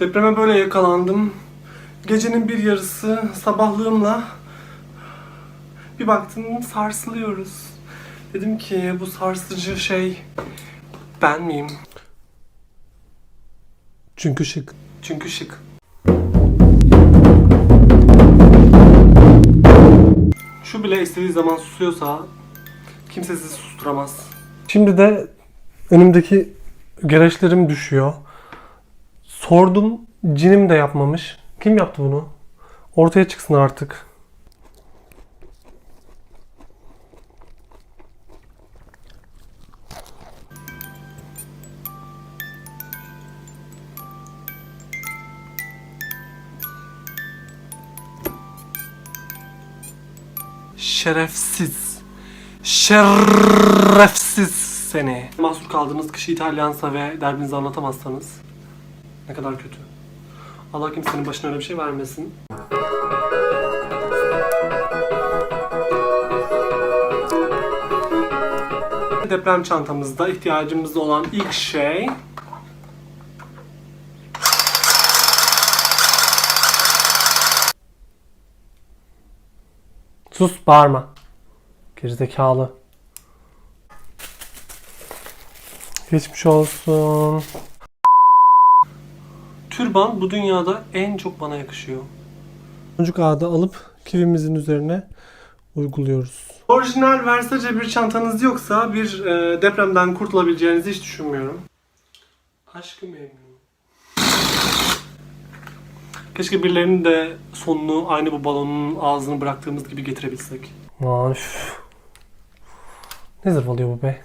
Depreme böyle yakalandım. Gecenin bir yarısı sabahlığımla bir baktım sarsılıyoruz. Dedim ki bu sarsıcı şey ben miyim? Çünkü şık. Çünkü şık. Şu bile istediği zaman susuyorsa kimse sizi susturamaz. Şimdi de önümdeki gereçlerim düşüyor. Sordum, cinim de yapmamış. Kim yaptı bunu? Ortaya çıksın artık. Şerefsiz. Şerefsiz seni. Mahsur kaldığınız kişi İtalyansa ve derdinizi anlatamazsanız ne kadar kötü. Allah kimsenin başına öyle bir şey vermesin. Deprem çantamızda ihtiyacımız olan ilk şey Sus bağırma. Gerizekalı. Geçmiş olsun. Türban bu dünyada en çok bana yakışıyor. Boncuk ağda alıp kivimizin üzerine uyguluyoruz. Orijinal Versace bir çantanız yoksa bir e, depremden kurtulabileceğinizi hiç düşünmüyorum. Aşkı memnun. Keşke birilerinin de sonunu aynı bu balonun ağzını bıraktığımız gibi getirebilsek. Aman üf. Ne zırvalıyor bu be?